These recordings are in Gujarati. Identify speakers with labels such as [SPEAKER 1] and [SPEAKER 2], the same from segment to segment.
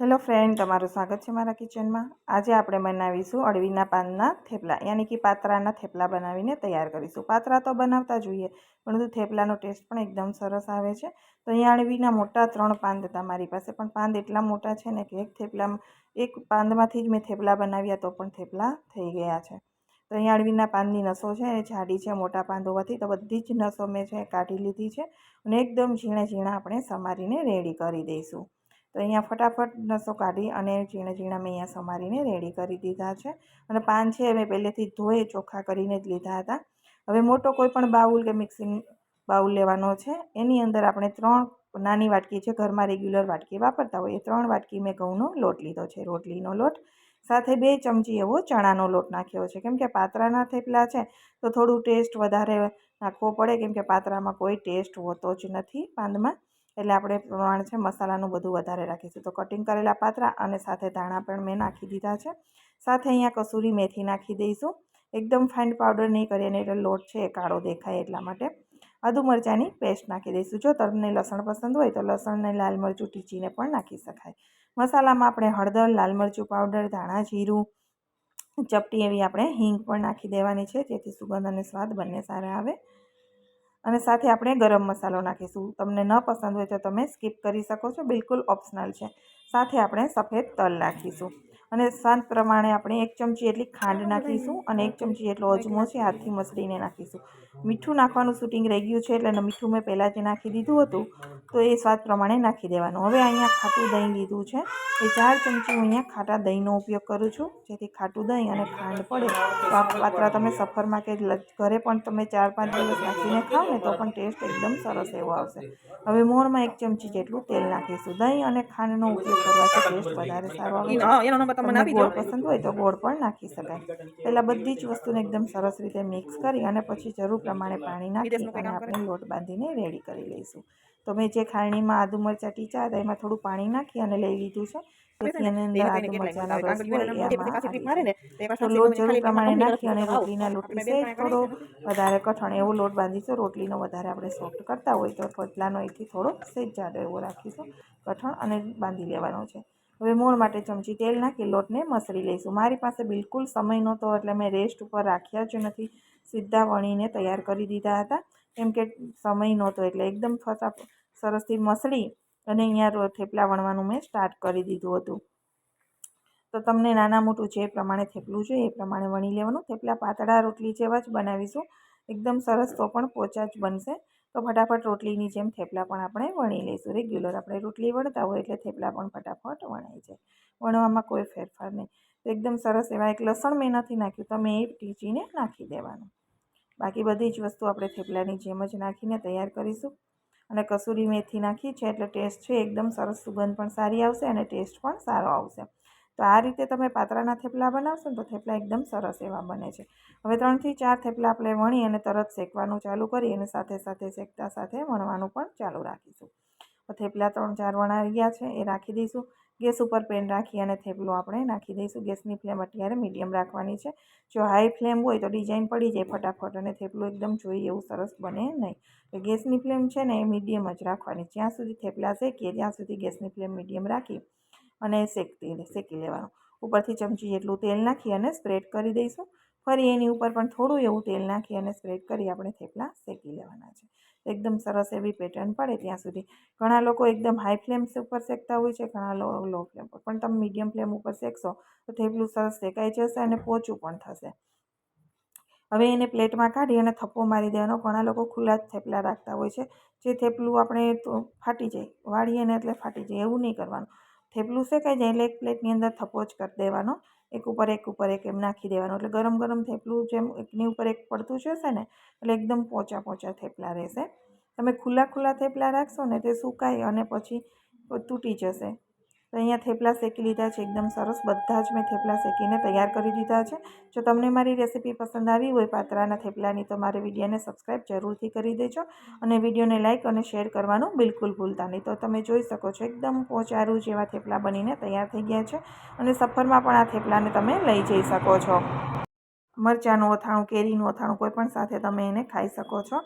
[SPEAKER 1] હેલો ફ્રેન્ડ, તમારું સ્વાગત છે મારા કિચનમાં. આજે આપણે બનાવીશું અળવીના પાનના થેપલા, યાની કે પાત્રાના થેપલા બનાવીને તૈયાર કરીશું. પાત્રા તો બનાવતા જોઈએ પરંતુ થેપલાનો ટેસ્ટ પણ એકદમ સરસ આવે છે, તો અહીંયા અળવીના મોટા ત્રણ પાંદ હતા મારી પાસે. પણ પાંદ એટલા મોટા છે ને કે એક થેપલા, એક પાંદમાંથી જ મેં થેપલા બનાવ્યા તો પણ થેપલા થઈ ગયા છે. તો અહીંયા અળવીના પાનની નસો છે, એ જાડી છે, મોટા પાંદ હોવાથી તો બધી જ નસો મેં છે કાઢી લીધી છે, અને એકદમ ઝીણા ઝીણા આપણે સમારીને રેડી કરી દઈશું. તો અહીંયા ફટાફટ નસો કાઢી અને ઝીણા ઝીણા મેં અહીંયા સમારીને રેડી કરી દીધા છે. અને પાન છે મેં પહેલેથી ધોઈ ચોખ્ખા કરીને જ લીધા હતા. હવે મોટો કોઈ પણ બાઉલ કે મિક્સિંગ બાઉલ લેવાનો છે, એની અંદર આપણે ત્રણ નાની વાટકી છે, ઘરમાં રેગ્યુલર વાટકી વાપરતા હોય એ ત્રણ વાટકી મેં ઘઉંનો લોટ લીધો છે, રોટલીનો લોટ. સાથે બે ચમચી એવો ચણાનો લોટ નાખ્યો છે. કેમ કે પાત્રાના થેપલા છે, તો થોડું ટેસ્ટ વધારે નાખવો પડે, કેમ કે પાત્રામાં કોઈ ટેસ્ટ હોતો જ નથી પાંદમાં એટલે આપણે પ્રમાણ છે મસાલાનું બધું વધારે રાખીશું. તો કટિંગ કરેલા પાત્રા અને સાથે ધાણા પણ મેં નાખી દીધા છે. સાથે અહીંયા કસૂરી મેથી નાખી દઈશું. એકદમ ફાઇન પાવડર નહીં કરીએ અને એટલે લોટ છે એ કાળો દેખાય એટલા માટે. આદુ મરચાંની પેસ્ટ નાખી દઈશું. જો તમને લસણ પસંદ હોય તો લસણને લાલ મરચું ટીચીને પણ નાખી શકાય. મસાલામાં આપણે હળદર, લાલ મરચું પાવડર ધાણા, જીરું, ચપટી એવી આપણે હિંગ પણ નાખી દેવાની છે. જેથી સુગંધ અને સ્વાદ બંને સારા આવે. અને સાથે આપણે ગરમ મસાલો નાખીશું. તમને ન પસંદ હોય તો તમે સ્કીપ કરી શકો છો. બિલકુલ ઓપ્શનલ છે. સાથે આપણે સફેદ તલ નાખીશું. અને સ્વાદ પ્રમાણે આપણે એક ચમચી એટલી ખાંડ નાખીશું અને એક ચમચી એટલો અજમો છે હાથથી મસળીને નાખીશું. મીઠું નાખવાનું શૂટિંગ રહી ગયું છે એટલે મીઠું મેં પહેલાં જે નાખી દીધું હતું. તો એ સ્વાદ પ્રમાણે નાખી દેવાનું. હવે અહીંયા ખાટું દહીં લીધું છે. એ ચાર ચમચી હું અહીંયા ખાટા દહીંનો ઉપયોગ કરું છું. જેથી ખાટું દહીં અને ખાંડ પડે. તો આ પાત્રા તમે સફરમાં કે ઘરે પણ તમે ચાર પાંચ દિવસ નાખીને ખાઓ ને તો પણ ટેસ્ટ એકદમ સરસ એવો આવશે. હવે મોણમાં એક ચમચી જેટલું તેલ નાખીશું. દહીં અને ખાંડનો ઉપયોગ કરવાથી ટેસ્ટ વધારે સારો આવે. તમને ગોળ પસંદ હોય તો ગોળ પણ નાખી શકાય. પહેલાં બધી જ વસ્તુને એકદમ સરસ રીતે મિક્સ કરી અને પછી જરૂર પ્રમાણે પાણી નાખી અને આપણે લોટ બાંધીને રેડી કરી લઈશું. તો મેં જે ખાણીમાં આદુ મરચાં ટીચા હતા એમાં થોડું પાણી નાખી અને લઈ લીધું છે. તેથી એની અંદર આદુ મરચાંનો રસ હોય તો લોટ જરૂર પ્રમાણે નાખી અને રોટલીના લોટની સહેજ થોડો વધારે કઠણ એવો લોટ બાંધીશું. રોટલીનો વધારે આપણે સોફ્ટ કરતા હોય તો પતલાનો એથી થોડો સહેજ જાડો એવો રાખીશું. કઠણ અને બાંધી લેવાનો છે. હવે મોણ માટે ચમચી તેલ નાખી લોટને મસળી લઈશું. મારી પાસે બિલકુલ સમય નહોતો એટલે મેં રેસ્ટ ઉપર રાખ્યા જ નથી. સીધા વણીને તૈયાર કરી દીધા હતા. કેમ કે સમય નહોતો એટલે એકદમ ફટાફટ સરસથી મસળી અને અહીંયા થેપલા વણવાનું મેં સ્ટાર્ટ કરી દીધું હતું. તો તમને નાના મોટું જે પ્રમાણે થેપલું જોઈએ એ પ્રમાણે વણી લેવાનું. થેપલા પાતળા રોટલી જેવા જ બનાવીશું. એકદમ સરસ તો પણ પોચા જ બનશે. તો ફટાફટ રોટલીની જેમ થેપલા પણ આપણે વણી લઈશું. રેગ્યુલર આપણે રોટલી વણતા હોય એટલે થેપલા પણ ફટાફટ વણાઈ જાય. વણવામાં કોઈ ફેરફાર નહીં. એકદમ સરસ એવા એક લસણ મેં નથી નાખ્યું. તમે એ ટીચીને નાખી દેવાનું. બાકી બધી જ વસ્તુ આપણે થેપલાની જેમ જ નાખીને તૈયાર કરીશું. અને કસૂરી મેથી નાખી છે એટલે ટેસ્ટ છે એકદમ સરસ સુગંધ પણ સારી આવશે અને ટેસ્ટ પણ સારો આવશે. તો આ રીતે તમે પાતરાના થેપલા બનાવશો ને તો થેપલા એકદમ સરસ એવા બને છે. હવે ત્રણથી ચાર થેપલા આપણે વણી અને તરત શેકવાનું ચાલુ કરી અને સાથે સાથે શેકતા સાથે વણવાનું પણ ચાલુ રાખીશું. થેપલા ત્રણ ચાર વણા ગયા છે, એ રાખી દઈશું. ગેસ ઉપર પેન રાખી અને થેપલું આપણે નાખી દઈશું. ગેસની ફ્લેમ અત્યારે મીડિયમ રાખવાની છે. જો હાઈ ફ્લેમ હોય તો ડિઝાઇન પડી જાય ફટાફટ અને થેપલું એકદમ જોઈએ એવું સરસ બને નહીં. તો ગેસની ફ્લેમ છે ને એ મીડિયમ જ રાખવાની. જ્યાં સુધી થેપલા શેકીએ ત્યાં સુધી ગેસની ફ્લેમ મીડિયમ રાખી અને શેકતી શેકી લેવાનું. ઉપરથી ચમચી જેટલું તેલ નાખી અને સ્પ્રેડ કરી દઈશું. ફરી એની ઉપર પણ થોડું એવું તેલ નાખી અને સ્પ્રેડ કરી આપણે થેપલા શેકી લેવાના છે. એકદમ સરસ એવી પેટર્ન પડે ત્યાં સુધી. ઘણા લોકો એકદમ હાઈ ફ્લેમ્સ ઉપર શેકતા હોય છે, ઘણા લો લો ફ્લેમ પર પણ તમે મીડિયમ ફ્લેમ ઉપર શેકશો, તો થેપલું સરસ શેકાઈ જશે અને પોચું પણ થશે. હવે એને પ્લેટમાં કાઢી અને થપ્પો મારી દેવાનો. ઘણા લોકો ખુલ્લા જ થેપલા રાખતા હોય છે. જે થેપલું આપણે ફાટી જાય, વાળીએ ને એટલે ફાટી જાય, એવું નહીં કરવાનું. થેપલું શેકાઈ જાય એટલે એક પ્લેટની અંદર થપ્પો જ કરી દેવાનો. એક ઉપર એક ઉપર એક એમ નાખી દેવાનું. એટલે ગરમ ગરમ થેપલું જેમ એકની ઉપર એક પડતું જશે ને, એટલે એકદમ પોચા પોચા થેપલા રહેશે. તમે ખુલ્લા ખુલ્લા થેપલા રાખશો ને તે સુકાય અને પછી તૂટી જશે. તો અહીંયા થેપલા શેકી લીધા છે, એકદમ સરસ. બધા જ મેં થેપલા શેકીને તૈયાર કરી દીધા છે. જો તમને મારી રેસીપી પસંદ આવી હોય પાત્રાના થેપલાની, તો મારે વિડીયોને સબસ્ક્રાઈબ જરૂરથી કરી દેજો અને વિડીયોને લાઇક અને શેર કરવાનું બિલકુલ ભૂલતા નહીં. તો તમે જોઈ શકો છો, એકદમ પોચારું જેવા થેપલા બનીને તૈયાર થઈ ગયા છે અને સફરમાં પણ આ થેપલાને તમે લઈ જઈ શકો છો. મરચાંનું અથાણું, કેરીનું અથાણું કોઈ પણ સાથે તમે એને ખાઈ શકો છો.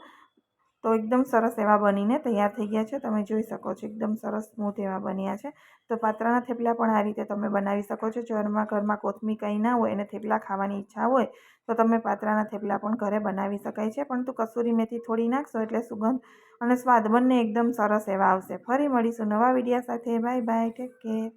[SPEAKER 1] તો એકદમ સરસ એવા બનીને તૈયાર થઈ ગયા છે. તમે જોઈ શકો છો એકદમ સરસ સ્મૂથ એવા બન્યા છે. તો પાત્રાના થેપલા પણ આ રીતે તમે બનાવી શકો છો. ઘરમાં ઘરમાં કોથમી કંઈ ના હોય અને થેપલા ખાવાની ઈચ્છા હોય, તો તમે પાત્રાના થેપલા પણ ઘરે બનાવી શકાય છે. પરંતુ કસૂરી મેથી થોડી નાખશો એટલે સુગંધ અને સ્વાદ બંને એકદમ સરસ એવા આવશે. ફરી મળીશું નવા વિડીયા સાથે. Bye bye. Take care.